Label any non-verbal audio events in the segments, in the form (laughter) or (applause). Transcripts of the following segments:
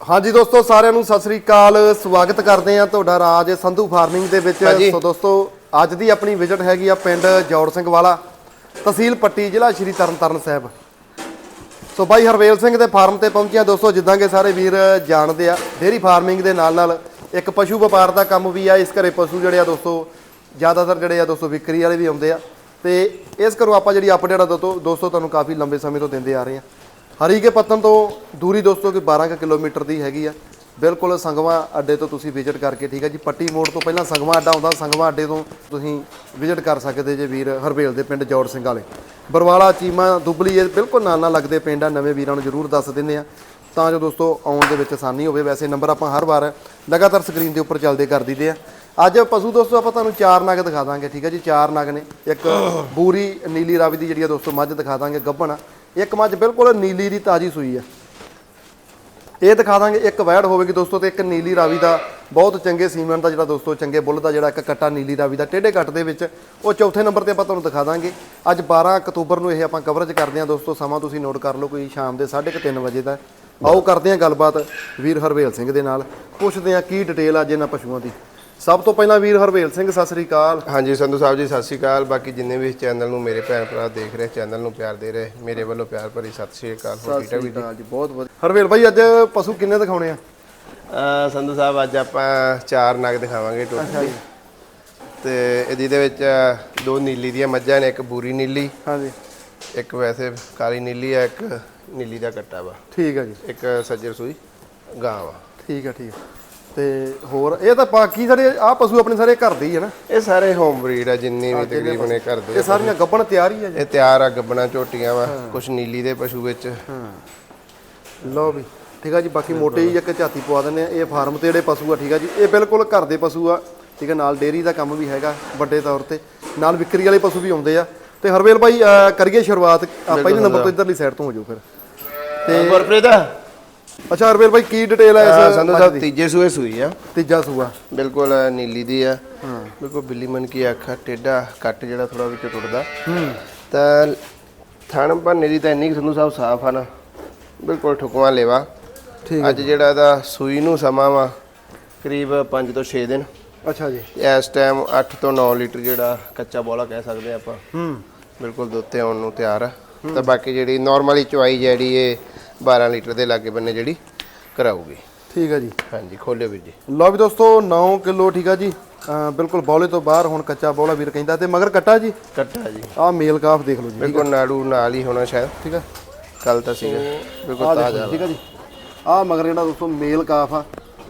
ਹਾਂਜੀ ਦੋਸਤੋ ਸਾਰਿਆਂ ਨੂੰ ਸਤਿ ਸ੍ਰੀ ਅਕਾਲ। ਸਵਾਗਤ ਕਰਦੇ ਆ ਤੁਹਾਡਾ ਰਾਜ ਸੰਧੂ ਫਾਰਮਿੰਗ ਦੇ ਵਿੱਚ। ਸੋ ਦੋਸਤੋ ਅੱਜ ਦੀ ਆਪਣੀ ਵਿਜ਼ਿਟ ਹੈਗੀ ਆ ਪਿੰਡ ਜੌੜ ਸਿੰਘ ਵਾਲਾ ਤਹਿਸੀਲ ਪੱਟੀ ਜ਼ਿਲ੍ਹਾ ਸ਼੍ਰੀ ਤਰਨਤਾਰਨ ਸਾਹਿਬ। ਸੋ ਬਾਈ ਹਰਵੇਲ ਸਿੰਘ ਦੇ ਫਾਰਮ ਤੇ ਪਹੁੰਚਿਆ ਦੋਸਤੋ ਜਿੱਦਾਂ ਕਿ ਸਾਰੇ ਵੀਰ ਜਾਣਦੇ ਆ ਡੇਰੀ ਫਾਰਮਿੰਗ ਦੇ ਨਾਲ ਨਾਲ ਇੱਕ ਪਸ਼ੂ ਵਪਾਰ ਦਾ ਕੰਮ ਵੀ ਆ ਇਸ ਘਰੇ ਪਸ਼ੂ ਜਿਹੜੇ ਆ ਦੋਸਤੋ ਜ਼ਿਆਦਾਤਰ ਜਿਹੜੇ ਆ ਦੋਸਤੋ ਵਿਕਰੀ ਵਾਲੇ ਵੀ ਆਉਂਦੇ ਆ। ਤੇ ਇਸ ਘਰੋਂ ਆਪਾਂ ਜਿਹੜੀ ਅਪਡੇਟ ਆ ਦੋਸਤੋ ਦੋਸਤੋ ਤੁਹਾਨੂੰ ਕਾਫੀ ਲੰਬੇ ਸਮੇਂ ਤੋਂ ਦਿੰਦੇ ਆ ਰਹੇ ਆ ਹਰੀ ਕੇ ਪੱਤਨ ਤੋਂ ਦੂਰੀ ਦੋਸਤੋ ਕਿ 12 ਕੁ ਕਿਲੋਮੀਟਰ ਦੀ ਹੈਗੀ ਆ। ਬਿਲਕੁਲ ਸੰਗਵਾ ਅੱਡੇ ਤੋਂ ਤੁਸੀਂ ਵਿਜ਼ਿਟ ਕਰਕੇ ਠੀਕ ਹੈ ਜੀ। ਪੱਟੀ ਮੋੜ ਤੋਂ ਪਹਿਲਾਂ ਸੰਗਵਾ ਅੱਡਾ ਆਉਂਦਾ, ਸੰਗਵਾ ਅੱਡੇ ਤੋਂ ਤੁਸੀਂ ਵਿਜ਼ਿਟ ਕਰ ਸਕਦੇ ਜੇ ਵੀਰ ਹਰਬੇਲ ਦੇ ਪਿੰਡ ਜੋੜ ਸਿੰਘ ਵਾਲੇ। ਬਰਵਾਲਾ, ਚੀਮਾ, ਦੁਬਲੀ, ਇਹ ਬਿਲਕੁਲ ਨਾਲ ਨਾਲ ਲੱਗਦੇ ਪਿੰਡ ਆ, ਨਵੇਂ ਵੀਰਾਂ ਨੂੰ ਜ਼ਰੂਰ ਦੱਸ ਦਿੰਦੇ ਆ। ਤਾਂ ਜੋ ਦੋਸਤੋ ਆਉਣ ਦੇ ਵਿੱਚ ਆਸਾਨੀ ਹੋਵੇ, ਵੈਸੇ ਨੰਬਰ ਆਪਾਂ ਹਰ ਵਾਰ ਲਗਾਤਾਰ ਸਕਰੀਨ ਦੇ ਉੱਪਰ ਚੱਲਦੇ ਕਰ ਦਈਦੇ ਆ। ਅੱਜ ਪਸ਼ੂ ਦੋਸਤੋ ਆਪਾਂ ਤੁਹਾਨੂੰ ਚਾਰ ਨਗ ਦਿਖਾ ਦਾਂਗੇ, ਠੀਕ ਹੈ ਜੀ। ਚਾਰ ਨਗ ਨੇ, ਇੱਕ ਬੂਰੀ, ਨੀਲੀ ਰਾਵੀ ਦੀ ਜਿਹੜੀ ਆ ਦੋਸਤੋ ਮੱਝ ਦਿਖਾ ਦਾਂਗੇ ਗੱਭਣ। ਆ। ਇੱਕ ਮੱਝ ਬਿਲਕੁਲ ਨੀਲੀ ਦੀ ਤਾਜੀ ਸੂਈ ਆ ਇਹ ਦਿਖਾ ਦਾਂਗੇ, ਇੱਕ ਵੈੜ ਹੋਵੇਗੀ ਦੋਸਤੋ ਤੇ ਇੱਕ ਨੀਲੀ ਰਾਵੀ ਦਾ ਬਹੁਤ ਚੰਗੇ ਸੀਮਨ ਦਾ ਜਿਹੜਾ ਦੋਸਤੋ ਚੰਗੇ ਬੁੱਲ ਦਾ ਜਿਹੜਾ ਇੱਕ ਕੱਟਾ ਨੀਲੀ ਰਾਵੀ ਦਾ ਟੇਢੇ ਕੱਟ ਦੇ ਵਿੱਚ, ਉਹ ਚੌਥੇ ਨੰਬਰ ਤੇ ਆਪਾਂ ਤੁਹਾਨੂੰ ਦਿਖਾ ਦਾਂਗੇ। ਅੱਜ 12 ਅਕਤੂਬਰ ਨੂੰ ਇਹ ਆਪਾਂ ਕਵਰੇਜ ਕਰਦੇ ਹਾਂ ਦੋਸਤੋ, ਸਮਾਂ ਤੁਸੀਂ ਨੋਟ ਕਰ ਲਓ ਕੋਈ ਸ਼ਾਮ ਦੇ 3:30 ਵਜੇ ਦਾ। ਆਓ ਕਰਦੇ ਹਾਂ ਗੱਲਬਾਤ ਵੀਰ ਹਰਵੇਲ ਸਿੰਘ ਦੇ ਨਾਲ, ਪੁੱਛਦੇ ਹਾਂ ਕੀ ਡਿਟੇਲ ਆ ਅੱਜ ਇਹਨਾਂ ਪਸ਼ੂਆਂ ਦੀ। ਸਭ ਤੋਂ ਪਹਿਲਾਂ ਵੀਰ ਹਰਵੇਲ ਸਿੰਘ ਸਤਿ ਸ੍ਰੀ ਅਕਾਲ। ਹਾਂਜੀ ਸੰਧੂ ਸਾਹਿਬ ਜੀ ਸਤਿ ਸ਼੍ਰੀ ਅਕਾਲ। ਬਾਕੀ ਜਿੰਨੇ ਵੀ ਇਸ ਚੈਨਲ ਨੂੰ ਮੇਰੇ ਭੈਣ ਭਰਾ ਦੇਖ ਰਹੇ ਚੈਨਲ ਨੂੰ ਪਿਆਰ ਦੇ ਰਹੇ ਮੇਰੇ ਵੱਲੋਂ ਪਿਆਰ ਭਰੀ ਸਤਿ ਸ਼੍ਰੀ ਅਕਾਲ। ਹੋਰ ਠੀਕ ਵੀਰ ਜੀ? ਬਹੁਤ ਵਧੀਆ। ਹਰਵੇਲ ਭਾਈ ਅੱਜ ਪਸ਼ੂ ਕਿੰਨੇ ਦਿਖਾਉਣੇ ਆ? ਸੰਧੂ ਸਾਹਿਬ ਅੱਜ ਆਪਾਂ ਚਾਰ ਨਗ ਦਿਖਾਵਾਂਗੇ ਟੋਟਲ ਤੇ ਇਹਦੀ ਦੇ ਵਿੱਚ ਦੋ ਨੀਲੀ ਦੀਆਂ ਮੱਝਾਂ ਨੇ ਇੱਕ ਬੂਰੀ ਨੀਲੀ ਹਾਂਜੀ। ਇੱਕ ਵੈਸੇ ਕਾਲੀ ਨੀਲੀ ਹੈ ਇੱਕ ਨੀਲੀ ਦਾ ਕੱਟਾ ਵਾ। ਠੀਕ ਆ ਜੀ। ਇੱਕ ਸੱਜਰ ਸੂਈ ਗਾਂ ਵਾ। ਠੀਕ ਆ ਠੀਕ ਆ। ਤੇ ਹੋਰ ਇਹ ਤਾਂ ਬਾਕੀ ਸਾਰੇ ਆ ਪਸ਼ੂ ਆਪਣੇ ਸਾਰੇ ਘਰ ਦੇ ਹੀ ਹੈ ਨਾ। ਇਹ ਸਾਰੇ ਹੋਮ ਬਰੀਡ ਆ ਜਿੰਨੀ ਵੀ ਤਕਰੀਬਨ ਇਹ ਕਰਦੇ ਇਹ ਸਾਰੀਆਂ ਗੱਬਣ ਤਿਆਰ ਹੀ ਆ ਜੀ। ਇਹ ਤਿਆਰ ਆ ਗੱਬਣਾ ਝੋਟੀਆਂ ਵਾ ਕੁਛ ਨੀਲੀ ਦੇ ਪਸ਼ੂ ਵਿੱਚ। ਲਓ ਵੀ ਠੀਕ ਆ ਜੀ ਬਾਕੀ ਮੋਟੇ ਹੀ ਇੱਕ ਝਾਤੀ ਪਵਾ ਦਿੰਦੇ ਆ। ਇਹ ਫਾਰਮ ਤੇ ਜਿਹੜੇ ਪਸ਼ੂ ਆ ਠੀਕ ਆ ਜੀ ਇਹ ਬਿਲਕੁਲ ਘਰ ਦੇ ਪਸ਼ੂ ਆ। ਠੀਕ ਆ ਨਾਲ ਡੇਅਰੀ ਦਾ ਕੰਮ ਵੀ ਹੈਗਾ ਵੱਡੇ ਤੌਰ ਤੇ। ਨਾਲ ਵਿਕਰੀ ਵਾਲੇ ਪਸ਼ੂ ਵੀ ਆਉਂਦੇ ਆ। ਤੇ ਹਰਵੇਲ ਭਾਈ ਕਰੀਏ ਸ਼ੁਰੂਆਤ। ਆ ਪਹਿਲੇ ਨੰਬਰ ਤੋਂ ਇਧਰਲੀ ਸਾਈਡ ਤੋਂ ਹੋ ਜਾਓ ਫਿਰ। ਤੇ ਗੁਰਪ੍ਰੀਤ ਅੱਛਾ ਹਰਵੇਲ ਭਾਈ ਕੀ ਡਿਟੇਲ ਆ ਇਸ ਸੰਧੂ ਸਾਹਿਬ ਤੀਜੇ ਸੂਏ ਸੂਈ ਆ। ਤੀਜਾ ਸੂਆ। ਬਿਲਕੁਲ ਨੀਲੀ ਦੀ ਆ। ਬਿਲਕੁਲ ਬਿੱਲੀ ਮਨ ਕੀ ਅੱਖ ਆ, ਟੇਢਾ ਕੱਟ ਜਿਹੜਾ ਥੋੜਾ ਵਿੱਚ ਟੁੱਟਦਾ। ਤਾਂ ਥਣ ਭੰਨੇ ਦੀ ਤਾਂ ਇੰਨੀ ਕੁ ਸੰਧੂ ਸਾਹਿਬ ਸਾਫ਼ ਆ ਨਾ। ਬਿਲਕੁਲ ਠੁਕਵਾ ਲੈਵਾ। ਠੀਕ ਅੱਜ ਜਿਹੜਾ ਇਹਦਾ ਸੂਈ ਨੂੰ ਸਮਾਂ ਵਾ ਕਰੀਬ 5 ਤੋਂ 6 ਦਿਨ। ਅੱਛਾ ਜੀ। ਇਸ ਟਾਈਮ 8 ਤੋਂ 9 ਲੀਟਰ ਜਿਹੜਾ ਕੱਚਾ ਬੋਲਾ ਕਹਿ ਸਕਦੇ ਆਪਾਂ। ਹੂੰ। ਬਿਲਕੁਲ ਦੁੱਧ ਤੇ ਆਉਣ ਨੂੰ ਤਿਆਰ ਆ। ਤਾਂ ਬਾਕੀ ਜਿਹੜੀ ਨਾਰਮਲੀ ਚੁਆਈ ਜਿਹੜੀ ਇਹ 12 ਲੀਟਰ ਦੇ ਲਾਗੇ ਬੰਨੇ ਜਿਹੜੀ ਕਰਾਊਗੀ। ਠੀਕ ਆ ਜੀ। ਹਾਂਜੀ ਖੋਲਿਓ ਵੀਰ ਜੀ। ਲਓ ਵੀ ਦੋਸਤੋ 9 ਕਿਲੋ ਠੀਕ ਆ ਜੀ। ਬਿਲਕੁਲ ਬੌਲੇ ਤੋਂ ਬਾਹਰ ਹੁਣ ਕੱਚਾ ਬੌਲਾ ਵੀਰ ਕਹਿੰਦਾ ਤੇ ਮਗਰ ਕੱਟਾ ਜੀ। ਕੱਟਾ ਜੀ। ਆਹ ਮੇਲ ਕਾਫ ਦੇਖ ਲਓ ਜੀ ਬਿਲਕੁਲ ਨਾੜੂ ਨਾਲ ਹੀ ਹੋਣਾ ਸ਼ਾਇਦ। ਠੀਕ ਆ। ਕੱਲ ਤਾਂ ਸੀਗਾ। ਬਿਲਕੁਲ ਤਾਜ਼ਾ ਠੀਕ ਆ ਜੀ। ਆਹ ਮਗਰ ਜਿਹੜਾ ਦੋਸਤੋ ਮੇਲ ਕਾਫ ਆ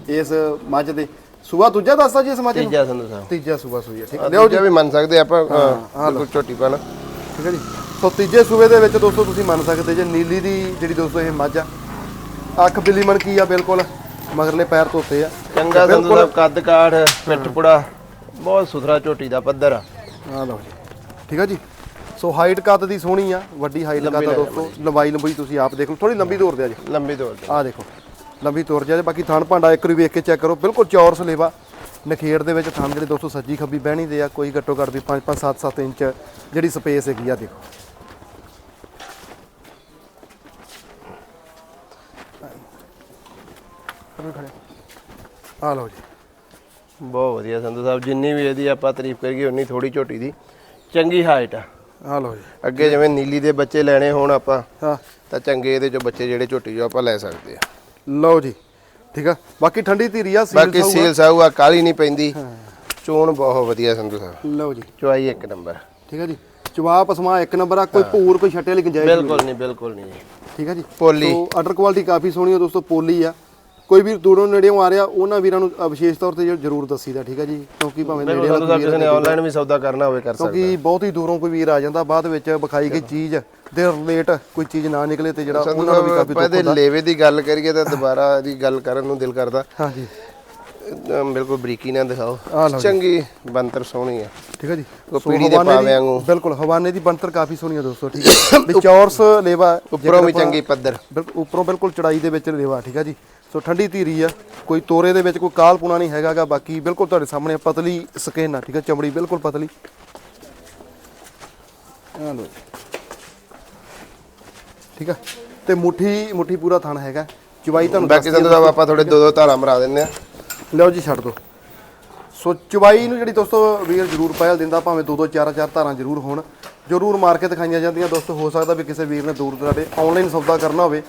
ਇਸ ਮੱਝ ਦੇ। ਸੂਆ ਦੂਜਾ ਦੱਸਦਾ ਜੀ ਇਸ ਮੱਝ ਨੂੰ? ਤੀਜਾ ਸੰਧੂ ਸਾਹਿਬ ਤੀਜਾ ਸੂਆ ਸੂਈ ਆ ਠੀਕ ਆ। ਲਿਓ ਜੀ। ਵੀ ਮੰਨ ਸਕਦੇ ਆਪਾਂ ਬਿਲਕੁਲ ਝੋਟੀ ਪਾਣਾ। ਠੀਕ ਆ ਜੀ। ਸੋ ਤੀਜੇ ਸੂਏ ਦੇ ਵਿੱਚ ਦੋਸਤੋ ਤੁਸੀਂ ਮੰਨ ਸਕਦੇ ਜੇ ਨੀਲੀ ਦੀ ਜਿਹੜੀ ਦੋਸਤੋ ਇਹ ਮੱਝ ਆ ਅੱਖ ਬਿੱਲੀ ਕੀ ਆ ਬਿਲਕੁਲ ਮਗਰਲੇ ਪੈਰ ਧੋਤੇ ਆ। ਚੰਗਾ ਸੰਧੂ ਸਾਹਿਬ ਕੱਦ ਕਾਠ ਪਿੱਠ ਪੁੜਾ ਬਹੁਤ ਸੁਥਰਾ ਝੋਟੀ ਦਾ ਪੱਧਰ ਆ। ਆ ਲਓ ਜੀ। ਠੀਕ ਆ ਜੀ? ਸੋ ਹਾਈਟ ਕੱਦ ਦੀ ਸੋਹਣੀ ਆ ਵੱਡੀ ਹਾਈਟ ਕੱਦ ਆ ਦੋਸਤੋ। ਲੰਬਾਈ ਲੰਬੀ ਤੁਸੀਂ ਆਪ ਦੇਖ ਲਓ ਥੋੜੀ ਲੰਬੀ ਦੌੜ ਦਿਆ ਜੀ। ਲੰਬੀ ਦੌੜ ਤੇ ਆਹ ਦੇਖੋ ਲੰਬੀ ਤੁਰ ਜਾ। ਬਾਕੀ ਥਣ ਭਾਂਡਾ ਇੱਕ ਵਾਰੀ ਵੇਖ ਕੇ ਚੈੱਕ ਕਰੋ। ਬਿਲਕੁਲ ਚੌਰਸ ਲੇਵਾ ਨਖੇੜ ਦੇ ਵਿੱਚ ਥਣ ਜਿਹੜੇ ਦੋਸਤੋ ਸੱਜੀ ਖੱਬੀ ਬਹਿਣੀ ਦੇ ਆ ਕੋਈ ਘੱਟੋ ਘੱਟ ਵੀ 5 5 7 7 ਇੰਚ ਜਿਹੜੀ ਸਪੇਸ ਹੈਗੀ ਆ ਦੇਖੋ। ਆ। ਲਓ ਜੀ। ਬਹੁਤ ਵਧੀਆ ਸੰਧੂ ਸਾਹਿਬ ਜਿੰਨੀ ਵੀ ਇਹਦੀ ਆਪਾਂ ਤਾਰੀਫ ਕਰੀਏ ਉਨੀ ਥੋੜੀ ਝੋਟੀ ਦੀ। ਚੰਗੀ ਹਾਈਟ ਆ। ਆ ਲਓ ਜੀ। ਅੱਗੇ ਜਿਵੇਂ ਨੀਲੀ ਦੇ ਬੱਚੇ ਲੈਣੇ ਹੋਣ ਆਪਾਂ ਹਾਂ। ਤਾਂ ਚੰਗੇ ਇਹਦੇ ਚੋਂ ਬੱਚੇ ਜਿਹੜੇ ਝੋਟੀ ਜੋ ਆਪਾਂ ਲੈ ਸਕਦੇ ਆ। ਲਓ ਜੀ ਠੀਕ ਆ। ਬਾਕੀ ਠੰਡੀ ਧੀਰੀ ਆ ਸੀਲ ਬਾਕੀ। ਸੀਲ ਸਾਊ ਆ ਕਾਲੀ ਨਹੀਂ ਪੈਂਦੀ। ਚੋਣ ਬਹੁਤ ਵਧੀਆ ਸੰਧੂ ਸਾਹਿਬ। ਲਓ ਜੀ। ਚੁਆਈ ਇੱਕ ਨੰਬਰ। ਠੀਕ ਆ ਜੀ। ਚਵਾ ਪਸਮਾ ਇੱਕ ਨੰਬਰ ਆ ਕੋਈ ਭੂਰ ਕੋਈ ਛੱਟੇ ਵਾਲੀ ਗੁੰਜਾਇਸ਼ ਨਹੀਂ। ਬਿਲਕੁਲ ਨਹੀਂ ਬਿਲਕੁਲ ਨਹੀਂ। ਠੀਕ ਆ ਜੀ। ਪੋਲੀ। ਸੋ ਆਰਡਰ ਕੁਆਲਿਟੀ ਕਾਫੀ ਸੋਹਣੀ ਆ ਦੋਸਤੋ ਪੋਲੀ ਆ। ਕੋਈ ਵੀਰ ਦੂਰੋਂ ਨੇੜੇੋਂ ਆ ਰਿਹਾ ਉਹਨਾਂ ਵੀਰਾਂ ਨੂੰ ਅ, ਵਿਸ਼ੇਸ਼ ਤੌਰ ਤੇ ਜ਼ਰੂਰ ਦੱਸੀਦਾ ਠੀਕ ਆ ਜੀ? ਕਿਉਂਕਿ ਭਾਵੇਂ ਨੇੜੇ ਸੰਧੂ ਸਾਹਿਬ ਕਿਸੇ ਨੇ ਆਨਲਾਈਨ ਵੀ ਸੌਦਾ ਕਰਨਾ ਹੋਵੇ ਕਰ ਸਕਦਾ। ਕਿਉਂਕਿ ਬਹੁਤ ਹੀ ਦੂਰੋਂ ਕੋਈ ਵੀਰ ਆ ਜਾਂਦਾ ਬਾਅਦ ਵਿੱਚ ਵਿਖਾਈ ਗਈ ਚੀਜ਼ ਦੇ ਰਿਲੇਟ ਕੋਈ ਚੀਜ਼ ਨਾ ਨਿਕਲੇ ਤੇ ਜਿਹੜਾ ਉਹਨਾਂ ਨੂੰ ਵੀ ਕਾਫੀ ਆਪਾਂ ਇਹਦੇ ਲੇਵੇ ਦੀ ਗੱਲ ਕਰੀਏ ਤਾਂ ਦੁਬਾਰਾ ਇਹਦੀ ਗੱਲ ਕਰਨ ਨੂੰ ਦਿਲ ਕਰਦਾ। ਹਾਂਜੀ। ਅਮ ਬਿਲਕੁਲ ਬਰੀਕੀ ਨਾਲ ਦਿਖਾਓ। ਆਹ ਚੰਗੀ ਬੰਤਰ ਸੋਹਣੀ ਆ। ਠੀਕ ਆ ਜੀ। ਉਹ ਸੋ ਪੀੜੀ ਦੇ ਹਵਾਨੇ ਪਾਵੇਂ ਵਾਂਗੂ। ਬਿਲਕੁਲ ਹਵਾਨੇ ਦੀ ਬਣਤਰ ਕਾਫੀ ਸੋਹਣੀ ਆ ਦੋਸਤੋ ਠੀਕ ਆ (coughs) ਵੀ ਚੌਰਸ ਲੇਵਾ ਉੱਪਰੋਂ ਵੀ ਚੰਗੀ ਪੱਧਰ। ਬਿਲਕੁਲ ਉੱਪਰੋਂ ਬਿਲਕੁਲ ਚੜਾਈ ਦੇ ਵਿੱਚ ਲੇਵਾ ਠੀਕ ਆ ਜੀ। ਸੋ ਠੰਡੀ ਧੀਰੀ ਆ। ਕੋਈ ਤੋਰੇ ਦੇ ਵਿੱਚ ਕੋਈ ਕਾਲਪੁਣਾ ਨਹੀਂ ਹੈਗਾਗਾ ਬਾਕੀ ਬਿਲਕੁਲ ਤੁਹਾਡੇ ਸਾਹਮਣੇ ਪਤਲੀ ਸਕਿਨ ਆ ਠੀਕ ਆ ਚਮੜੀ ਬਿਲਕੁਲ ਪਤਲੀ। ਆ ਲੋ ਠੀਕ ਆ। ਤੇ ਮੁੱਠੀ ਮੁੱਠੀ ਪੂਰਾ ਥਣ ਹੈਗਾ। ਚਵਾਈ ਤੁਹਾਨੂੰ ਬਾਕੀ ਸੰਧੂ ਸਾਹਿਬ ਆਪਾਂ ਥੋੜੇ ਦੋ ਦੋ ਧਾਰਾਂ ਮਰਾ ਦਿੰਦੇ ਆ। ਲਓ ਜੀ ਛੱਡ ਦਿਓ ਸੋ ਚਵਾਈ ਨੂੰ ਜਿਹੜੀ ਦੋਸਤੋ ਵੀਰ ਜ਼ਰੂਰ ਪਹਿਲ ਦਿੰਦਾ ਭਾਵੇਂ ਦੋ ਦੋ ਚਾਰ ਚਾਰ ਧਾਰਾਂ ਜ਼ਰੂਰ ਹੋਣ। ਜ਼ਰੂਰ ਮਾਰ ਕੇ ਦਿਖਾਈਆਂ ਜਾਂਦੀਆਂ। ਦੋਸਤੋ ਹੋ ਸਕਦਾ ਵੀ ਕਿਸੇ ਵੀਰ ਨੇ ਦੂਰ ਦਰਾਡੇ ਆਨਲਾਈਨ ਸੌਦਾ ਕਰਨਾ ਹੋਵੇ।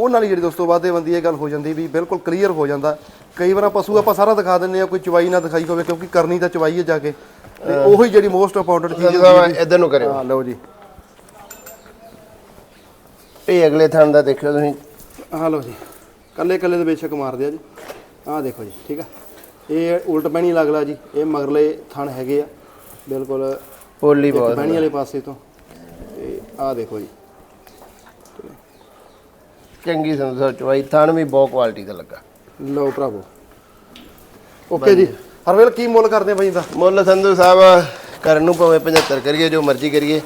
ਉਹਨਾਂ ਲਈ ਜਿਹੜੀ ਦੋਸਤੋ ਵਾਧੇ ਬੰਦੀ ਇਹ ਗੱਲ ਹੋ ਜਾਂਦੀ ਵੀ ਬਿਲਕੁਲ ਕਲੀਅਰ ਹੋ ਜਾਂਦਾ। ਕਈ ਵਾਰ ਪਸ਼ੂ ਆਪਾਂ ਸਾਰਾ ਦਿਖਾ ਦਿੰਦੇ ਆ ਕੋਈ ਚਵਾਈ ਨਾ ਦਿਖਾਈ ਹੋਵੇ ਕਿਉਂਕਿ ਕਰਨੀ ਤਾਂ ਚਵਾਈ ਹੈ ਜਾ ਕੇ। ਤੇ ਉਹੀ ਜਿਹੜੀ ਮੋਸਟ ਇੰਪੋਰਟੈਂਟ ਚੀਜ਼ ਸੰਧੂ ਸਾਹਿਬ ਇਧਰ ਨੂੰ ਕਰਿਓ। ਹਾਂ ਲਓ ਜੀ। ਇਹ ਅਗਲੇ ਥਾਂ ਦਾ ਦੇਖਿਓ ਤੁਸੀਂ। ਆਹ ਲਓ ਜੀ। ਕੱਲੇ ਕੱਲੇ ਦੇ ਬੇਸ਼ੱਕ ਮਾਰਦੇ ਆ ਜੀ। ਆਹ ਦੇਖੋ ਜੀ ਠੀਕ ਆ। ਇਹ ਉਲਟ ਪੈਣੀ ਲੱਗਲਾ ਜੀ। ਇਹ ਮਗਰਲੇ ਥਣ ਹੈਗੇ ਆ। ਬਿਲਕੁਲ ਪੋਲੀ ਬਹੁਤ ਪੈਣੀ ਵਾਲੇ ਪਾਸੇ ਤੋਂ। ਤੇ ਆਹ ਦੇਖੋ ਜੀ। ਚੰਗੀ ਸਾਹਿਬ ਚਵਾਈ ਥਾਣ ਵੀ ਬਹੁਤ ਕੁਆਲਿਟੀ ਦਾ ਲੱਗਾ। ਲਓ ਭਰਾਵੋ। ਓਕੇ ਜੀ। ਹਰਵੇਲ ਕੀ ਮੁੱਲ ਕਰਦੇ ਆ ਬਾਈ ਦਾ? ਮੁੱਲ ਸੰਧੂ ਸਾਹਿਬ ਕਰਨ ਨੂੰ ਭਾਵੇਂ 75 ਕਰੀਏ ਜੋ ਮਰਜ਼ੀ ਕਰੀਏ।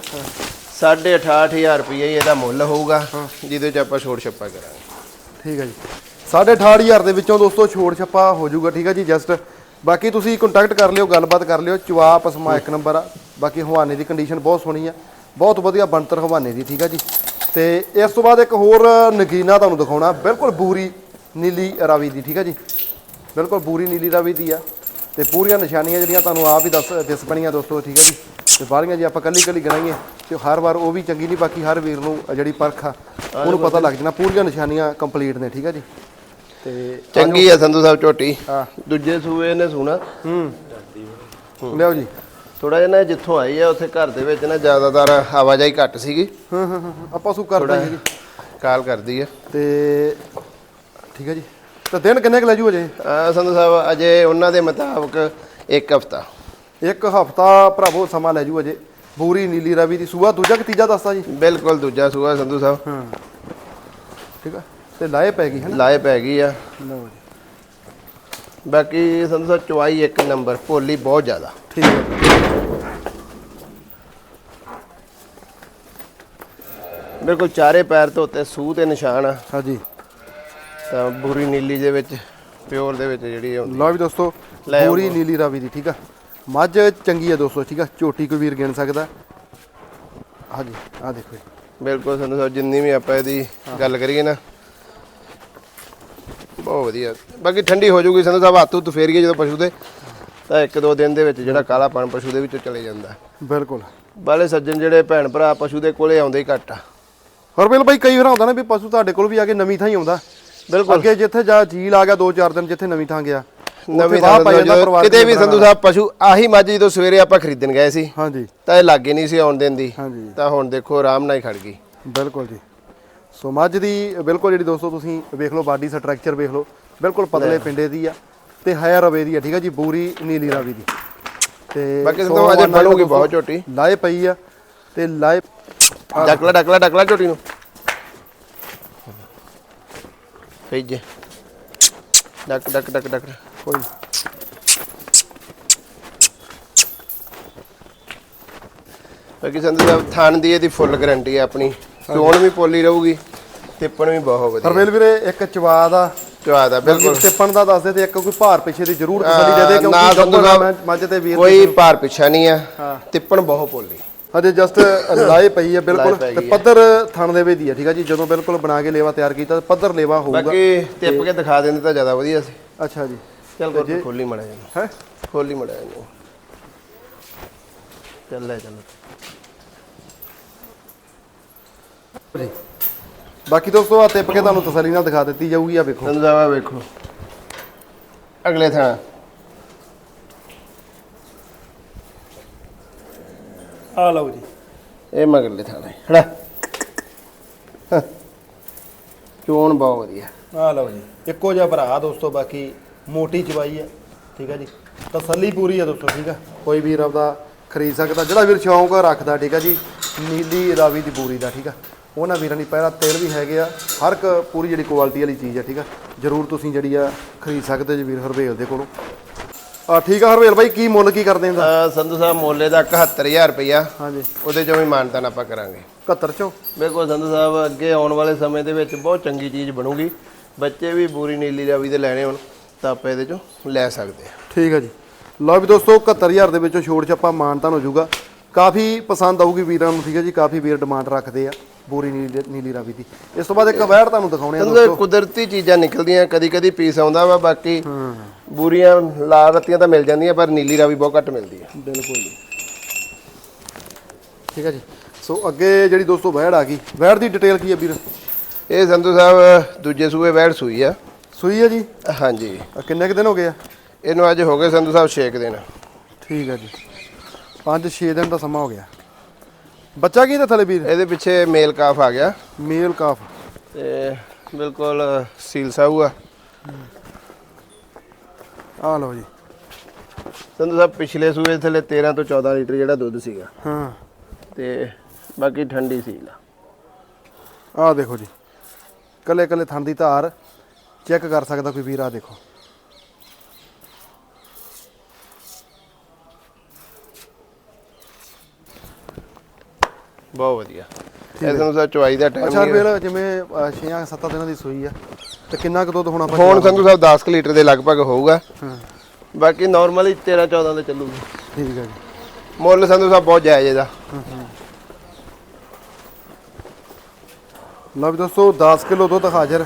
68500 ਰੁਪਏ ਹੀ ਇਹਦਾ ਮੁੱਲ ਹੋਊਗਾ ਜਿਹਦੇ ਚ ਆਪਾਂ ਛੋੜ ਛੱਪਾ ਕਰਾਂਗੇ। ਠੀਕ ਹੈ ਜੀ। 68500 ਦੇ ਵਿੱਚੋਂ ਦੋਸਤੋ ਛੋੜ ਛੱਪਾ ਹੋ ਜਾਊਗਾ ਠੀਕ ਹੈ ਜੀ ਜਸਟ ਬਾਕੀ ਤੁਸੀਂ ਕੰਟੈਕਟ ਕਰ ਲਿਓ ਗੱਲਬਾਤ ਕਰ ਲਿਓ ਚਵਾ ਪਸਮਾ ਇੱਕ ਨੰਬਰ ਆ। ਬਾਕੀ ਹਵਾਨੇ ਦੀ ਕੰਡੀਸ਼ਨ ਬਹੁਤ ਸੋਹਣੀ ਆ। ਬਹੁਤ ਵਧੀਆ ਬਣਤਰ ਹਵਾਨੇ ਦੀ ਠੀਕ ਹੈ ਜੀ। ਤੇ ਇਸ ਤੋਂ ਬਾਅਦ ਇੱਕ ਹੋਰ ਨਗੀਨਾ ਤੁਹਾਨੂੰ ਦਿਖਾਉਣਾ। ਬਿਲਕੁਲ ਬੂਰੀ ਨੀਲੀ ਰਾਵੀ ਦੀ ਠੀਕ ਹੈ ਜੀ? ਬਿਲਕੁਲ ਬੂਰੀ ਨੀਲੀ ਰਾਵੀ ਦੀ ਆ। ਤੇ ਪੂਰੀਆਂ ਨਿਸ਼ਾਨੀਆਂ ਜਿਹੜੀਆਂ ਤੁਹਾਨੂੰ ਆਪ ਹੀ ਦੱਸ ਦਿਸ ਪਣੀਆਂ ਦੋਸਤੋ ਠੀਕ ਹੈ ਜੀ? ਤੇ ਬਾਹਰੀਆਂ ਜੇ ਆਪਾਂ ਕੱਲੀ ਕੱਲੀ ਗਣਾਈਏ ਤੇ ਹਰ ਵਾਰ ਉਹ ਵੀ ਚੰਗੀ ਨਹੀਂ ਬਾਕੀ ਹਰ ਵੀਰ ਨੂੰ ਜਿਹੜੀ ਪਰਖ ਆ ਉਹਨੂੰ ਪਤਾ ਲੱਗ ਜਾਣਾ। ਪੂਰੀਆਂ ਨਿਸ਼ਾਨੀਆਂ ਕੰਪਲੀਟ ਨੇ ਠੀਕ ਹੈ ਜੀ? ਤੇ ਚੰਗੀ ਆ ਸੰਧੂ ਸਾਹਿਬ ਝੋਟੀ। ਹਾਂ। ਦੂਜੇ ਸੂਏ ਨੇ ਸੁਣਾ। ਹੂੰ। ਲਿਆਓ ਜੀ। ਥੋੜਾ ਜਿਹਾ ਨਾ ਜਿੱਥੋਂ ਆਈ ਆ ਉੱਥੇ ਘਰ ਦੇ ਵਿੱਚ ਨਾ ਜ਼ਿਆਦਾਤਰ ਆਵਾਜਾਈ ਘੱਟ ਸੀਗੀ। ਹਾਂ ਹਾਂ ਹਾਂ ਆਪਾਂ ਸੂ ਕਰਦੇ ਹਾਂ ਜੀ ਕਾਲ ਕਰਦੀ ਆ। ਤੇ ਠੀਕ ਹੈ ਜੀ। ਤੇ ਦਿਨ ਕਿੰਨੇ ਕੁ ਲੈ ਜੂ ਅਜੇ? ਆ ਸੰਧੂ ਸਾਹਿਬ ਅਜੇ ਉਹਨਾਂ ਦੇ ਮੁਤਾਬਕ ਇੱਕ ਹਫਤਾ। ਇੱਕ ਹਫਤਾ ਭਰਾਵੋ ਸਮਾਂ ਲੈ ਜੂ ਅਜੇ। ਬੂਰੀ ਨੀਲੀ ਰਵੀ ਦੀ ਸੂਆ ਦੂਜਾ ਕਿ ਤੀਜਾ ਦੱਸਦਾ ਜੀ? ਬਿਲਕੁਲ ਦੂਜਾ ਸੂਆ ਸੰਧੂ ਸਾਹਿਬ। ਹਾਂ। ਠੀਕ ਆ। ਤੇ ਲਾਏ ਪੈ ਗਈ ਹੈ ਨਾ? ਲਾਏ ਪੈ ਗਈ ਆ। ਲਓ ਜੀ। ਬਾਕੀ ਸੰਧੂ ਸਾਹਿਬ ਚਵਾਈ ਇੱਕ ਨੰਬਰ ਭੋਲੀ ਬਹੁਤ ਜ਼ਿਆਦਾ। ਠੀਕ ਹੈ। ਬਿਲਕੁਲ ਚਾਰੇ ਪੈਰ ਤੋਂ ਉੱਤੇ ਸੂਹ ਤੇ ਨਿਸ਼ਾਨ ਆ। ਹਾਂਜੀ। ਤਾਂ ਬੁਰੀ ਨੀਲੀ ਦੇ ਵਿੱਚ ਪਿਓਰ ਦੇ ਵਿੱਚ ਜਿਹੜੀ ਆਉਂਦੀ ਲਓ ਵੀ ਦੋਸਤੋ। ਪੂਰੀ ਨੀਲੀ ਰਾਵੀ ਦੀ ਠੀਕ ਆ? ਮੱਝ ਚੰਗੀ ਆ ਦੋਸਤੋ ਠੀਕ ਆ? ਝੋਟੀ ਕੋਈ ਵੀਰ ਗਿਣ ਸਕਦਾ। ਹਾਂਜੀ ਆ ਦੇਖੋ ਬਿਲਕੁਲ ਸੰਧੂ ਸਾਹਿਬ ਜਿੰਨੀ ਵੀ ਆਪਾਂ ਇਹਦੀ ਗੱਲ ਕਰੀਏ ਨਾ ਬਹੁਤ ਵਧੀਆ। ਬਾਕੀ ਠੰਡੀ ਹੋ ਜਾਊਗੀ ਸੰਧੂ ਸਾਹਿਬ ਹੱਥ ਹੁੱਥ ਫੇਰੀਏ ਜਦੋਂ ਪਸ਼ੂ ਦੇ ਤਾਂ ਇੱਕ ਦੋ ਦਿਨ ਦੇ ਵਿੱਚ ਜਿਹੜਾ ਕਾਲਾਪਣ ਪਸ਼ੂ ਦੇ ਵਿੱਚੋਂ ਚਲੇ ਜਾਂਦਾ। ਬਿਲਕੁਲ। ਬਾਲੇ ਸੱਜਣ ਜਿਹੜੇ ਭੈਣ ਭਰਾ ਪਸ਼ੂ ਦੇ ਕੋਲੇ ਆਉਂਦੇ ਹੀ ਘੱਟ ਆ। ਹਰਬੇਲ ਭਾਈ ਕਈ ਵਾਰ ਹੁੰਦਾ ਨਾ ਵੀ ਪਸ਼ੂ ਤੁਹਾਡੇ ਕੋਲ ਵੀ ਆ ਕੇ ਨਵੀਂ ਥਾਂ ਹੀ ਆਉਂਦਾ। ਬਿਲਕੁਲ। ਅੱਗੇ ਜਿੱਥੇ ਜਾ ਝੀਲ ਆ ਗਿਆ 2-4 ਦਿਨ ਜਿੱਥੇ ਨਵੀਂ ਥਾਂ ਗਿਆ ਨਵੀਂ ਥਾਂ ਕਿਤੇ ਦੇ ਵੀ ਸੰਧੂ ਸਾਹਿਬ ਪਸ਼ੂ ਆਹੀ ਮੱਝ ਜਦੋਂ ਸਵੇਰੇ ਆਪਾਂ ਖਰੀਦਣ ਗਏ ਸੀ ਹਾਂਜੀ। ਤਾਂ ਇਹ ਲਾਗੇ ਨਹੀਂ ਸੀ ਆਉਣ ਦਿੰਦੀ ਹਾਂਜੀ। ਤਾਂ ਹੁਣ ਦੇਖੋ ਆਰਾਮ ਨਾਲ ਹੀ ਖੜ ਗਈ। ਬਿਲਕੁਲ ਜੀ। ਸੋ ਮੱਝ ਦੀ ਬਿਲਕੁਲ ਜਿਹੜੀ ਦੋਸਤੋ ਤੁਸੀਂ ਵੇਖ ਲਓ ਬਾਡੀ ਸਟਰਕਚਰ ਵੇਖ ਲਓ ਬਿਲਕੁਲ ਪਤਲੇ ਪਿੰਡੇ ਦੀ ਆ ਤੇ ਹੈ ਰਵੇ ਦੀ ਆ ਠੀਕ ਆ ਜੀ ਬੂਰੀ ਨੀਲੀ ਰਾਵੀ ਦੀ। ਤੇ ਬਾਕੀ ਸੰਧੂ ਅਜੇ ਬਣੂਗੀ ਬਹੁਤ ਝੋਟੀ ਲਾਏ ਪਈ ਆ ਤੇ ਲਾਏ ਡਕਲਾ ਡਕਲਾ ਡਕਲਾ ਝੋਟੀ ਨੂੰ। ਭੇਜੇ ਡਕ ਡਕ ਡਕ ਡਕ। ਕੋਈ। ਬਾਕੀ ਸੰਧੂ ਸਾਹਿਬ ਥਾਨ ਦੀ ਇਹਦੀ ਫੁੱਲ ਗਾਰੰਟੀ ਹੈ ਆਪਣੀ। ਚੋਣ ਵੀ ਪੋਲੀ ਰਹੂਗੀ ਤਿੱਪਣ ਵੀ ਬਹੁਤ ਵਧੀਆ। ਹਰਵੇਲ ਵੀਰੇ ਇੱਕ ਚਵਾ ਦਾ ਚਵਾ ਦਾ ਬਿਲਕੁਲ। ਟਿੱਪਣ ਦਾ ਦੱਸ ਦੇ ਤੇ ਇੱਕ ਕੋਈ ਭਾਰ ਪਿੱਛੇ ਦੀ ਜ਼ਰੂਰ ਤਸੱਲੀ ਦੇ ਦੇ ਕਿਉਂਕਿ ਮੱਝ ਤੇ ਵੀਰ ਕੋਈ ਭਾਰ ਪਿੱਛਾ ਨਹੀਂ ਆ। ਹਾਂ। ਤਿੱਪਣ ਬਹੁਤ ਪੋਲੀ। ਹਜੇ ਜਸਟ ਲਾਏ ਪਈ ਆ ਬਿਲਕੁਲ। ਤੇ। ਪੱਧਰ ਥਣ ਦੇ ਦੀ ਆ ਠੀਕ ਆ ਜੀ? ਜਦੋਂ ਬਿਲਕੁਲ ਬਣਾ ਕੇ ਲੇਵਾ ਤਿਆਰ ਕੀਤਾ ਪੱਧਰ ਲੇਵਾ ਹੋਊਗਾ। ਬਾਕੀ ਤਿੱਪ ਕੇ ਦਿਖਾ ਦਿੰਦੇ ਤਾਂ ਜ਼ਿਆਦਾ ਵਧੀਆ ਸੀ। ਅੱਛਾ ਜੀ। ਚੱਲ ਕੋਈ ਖੋਲੀ ਮੜਾ ਜਾ ਹੈ? ਖੋਲੀ ਮੜਾ ਜਾ ਚੱਲ ਲੈ ਚੱਲ ਜੀ ਬਾਕੀ ਦੋਸਤੋ ਆ ਟਿੱਪ ਕੇ ਤੁਹਾਨੂੰ ਤਸੱਲੀ ਨਾਲ ਦਿਖਾ ਦਿੱਤੀ ਜਾਊਗੀ ਆ ਵੇਖੋ। ਆਹ ਵੇਖੋ। ਅਗਲੇ ਥਾਂ। ਆ ਲਓ ਜੀ। ਇਹ ਮਗਰਲੇ ਥਾਂ ਹੈ ਹੜਾ ਹਾਂ। ਚੋਣ ਬਹੁਤ ਵਧੀਆ। ਆ ਲਓ ਜੀ। ਇੱਕੋ ਜਿਹਾ ਭਰਾ ਦੋਸਤੋ ਬਾਕੀ ਮੋਟੀ ਚਵਾਈ ਆ। ਠੀਕ ਆ ਜੀ। ਤਸੱਲੀ ਪੂਰੀ ਆ ਦੋਸਤੋ ਠੀਕ ਆ। ਕੋਈ ਵੀਰ ਆਪਦਾ ਖਰੀਦ ਸਕਦਾ। ਜਿਹੜਾ ਵੀਰ ਸ਼ੌਂਕ ਰੱਖਦਾ ਠੀਕ ਆ ਜੀ। ਨੀਲੀ ਰਾਵੀ ਦੀ ਪੂਰੀ ਦਾ ਠੀਕ ਆ। ਉਹਨਾਂ ਵੀਰਾਂ ਦੀ ਪਹਿਰਾ ਤੇਲ ਵੀ ਹੈਗੇ ਆ। ਹਰ ਇੱਕ ਪੂਰੀ ਜਿਹੜੀ ਕੁਆਲਿਟੀ ਵਾਲੀ ਚੀਜ਼ ਆ ਠੀਕ ਆ? ਜਰੂਰ ਤੁਸੀਂ ਜਿਹੜੀ ਆ ਖਰੀਦ ਸਕਦੇ ਜੀ ਵੀਰ ਹਰਵੇਲ ਦੇ ਕੋਲੋਂ। ਆ ਠੀਕ ਆ ਹਰਵੇਲ ਬਾਈ ਕੀ ਮੁੱਲ ਕੀ ਕਰਦੇ ਇਹਦਾ ਸੰਧੂ ਸਾਹਿਬ ਮੋਲੇ ਦਾ 71000 ਰੁਪਇਆ ਹਾਂਜੀ। ਉਹਦੇ ਚੋਂ ਵੀ ਮਾਨਤਾਨ ਆਪਾਂ ਕਰਾਂਗੇ। 71 ਚੋਂ? ਬਿਲਕੁਲ ਸੰਧੂ ਸਾਹਿਬ ਅੱਗੇ ਆਉਣ ਵਾਲੇ ਸਮੇਂ ਦੇ ਵਿੱਚ ਬਹੁਤ ਚੰਗੀ ਚੀਜ਼ ਬਣੂਗੀ। ਬੱਚੇ ਵੀ ਬੂਰੀ ਨੀਲੀ ਰਾਵੀ ਦੇ ਲੈਣੇ ਹੋਣ ਤਾਂ ਆਪਾਂ ਇਹਦੇ ਚੋਂ ਲੈ ਸਕਦੇ ਆ ਠੀਕ ਹੈ ਜੀ। ਲਓ ਵੀ ਦੋਸਤੋ 71000 ਦੇ ਵਿੱਚੋਂ ਛੋੜ ਛੱਪਾ ਮਾਨਤਾਨ ਹੋ ਜਾਊਗਾ। ਕਾਫੀ ਪਸੰਦ ਆਊਗੀ ਵੀਰਾਂ ਨੂੰ ਠੀਕ ਹੈ ਜੀ? ਕਾਫੀ ਵੀਰ ਡਿਮਾਂਡ ਰੱਖਦੇ ਆ। ਬੋਰੀ ਨੀਲੀ ਨੀਲੀ ਰਾਵੀ ਦੀ। ਇਸ ਤੋਂ ਬਾਅਦ ਇੱਕ ਵੈੜ ਤੁਹਾਨੂੰ ਦਿਖਾਉਣੇ ਆ ਦੋਸਤੋ। ਕੁਦਰਤੀ ਚੀਜ਼ਾਂ ਨਿਕਲਦੀਆਂ ਕਦੀ ਕਦੀ ਪੀਸ ਆਉਂਦਾ ਵਾ ਬਾਕੀ ਬੂਰੀਆਂ ਲਾਲ ਰੱਤੀਆਂ ਤਾਂ ਮਿਲ ਜਾਂਦੀਆਂ ਪਰ ਨੀਲੀ ਰਾਵੀ ਬਹੁਤ ਘੱਟ ਮਿਲਦੀ ਹੈ ਬਿਲਕੁਲ ਜੀ। ਠੀਕ ਹੈ ਜੀ। ਸੋ ਅੱਗੇ ਜਿਹੜੀ ਦੋਸਤੋ ਵੈੜ ਆ ਗਈ ਵੈੜ ਦੀ ਡਿਟੇਲ ਕੀ ਹੈ ਵੀਰ? ਇਹ ਸੰਧੂ ਸਾਹਿਬ ਦੂਜੇ ਸੂਏ ਵੈੜ ਸੂਈ ਆ। ਸੂਈ ਹੈ ਜੀ? ਹਾਂਜੀ। ਆਹ ਕਿੰਨੇ ਕੁ ਦਿਨ ਹੋ ਗਏ ਆ? ਇਹਨੂੰ ਅੱਜ ਹੋ ਗਏ ਸੰਧੂ ਸਾਹਿਬ 6 ਦਿਨ। ਠੀਕ ਹੈ ਜੀ। 5-6 ਦਿਨ ਦਾ ਸਮਾਂ ਹੋ ਗਿਆ। ਬੱਚਾ ਕੀ ਇਹਦੇ ਥੱਲੇ ਵੀਰ? ਇਹਦੇ ਪਿੱਛੇ ਮੇਲ ਕਾਫ ਆ ਗਿਆ। ਮੇਲ ਕਾਫ। ਤੇ ਬਿਲਕੁਲ ਸੀਲ ਸਾਊ ਆ। ਆ ਲਓ ਜੀ। ਸੰਧੂ ਸਾਹਿਬ ਪਿਛਲੇ ਸੂਏ ਥੱਲੇ 13 ਤੋਂ 14 ਲੀਟਰ ਜਿਹੜਾ ਦੁੱਧ ਸੀਗਾ। ਹਾਂ। ਤੇ ਬਾਕੀ ਠੰਡੀ ਸੀਲ ਆ। ਆਹ ਦੇਖੋ ਜੀ। ਕੱਲੇ ਕੱਲੇ ਥਣ ਦੀ ਧਾਰ ਚੈੱਕ ਕਰ ਸਕਦਾ ਕੋਈ ਵੀਰ ਆ ਦੇਖੋ। ਬਹੁਤ ਵਧੀਆ। ਇਹ ਸੰਧੂ ਸਾਹਿਬ ਚੁਆਈ ਦਾ ਅੱਛਾ ਟਾਈਮ ਫਿਰ ਜਿਵੇਂ 6-7 ਦਿਨਾਂ ਦੀ ਸੂਈ ਆ ਤੇ ਕਿੰਨਾ ਕੁ ਦੁੱਧ ਹੋਣਾ ਹੁਣ ਸੰਧੂ ਸਾਹਿਬ 10 ਕੁ ਲੀਟਰ ਦੇ ਲਗਭਗ ਹੋਊਗਾ। ਹਾਂ। ਬਾਕੀ ਨਾਰਮਲੀ 13 14 ਦੇ ਚੱਲੂਗੀ। ਠੀਕ ਹੈ ਜੀ। ਮੁੱਲ ਸੰਧੂ ਸਾਹਿਬ ਬਹੁਤ ਜਾਇਜ਼ ਇਹਦਾ। ਲਓ ਵੀ ਦੋਸਤੋ 10 ਕਿਲੋ ਦੁੱਧ ਹਾਜ਼ਰ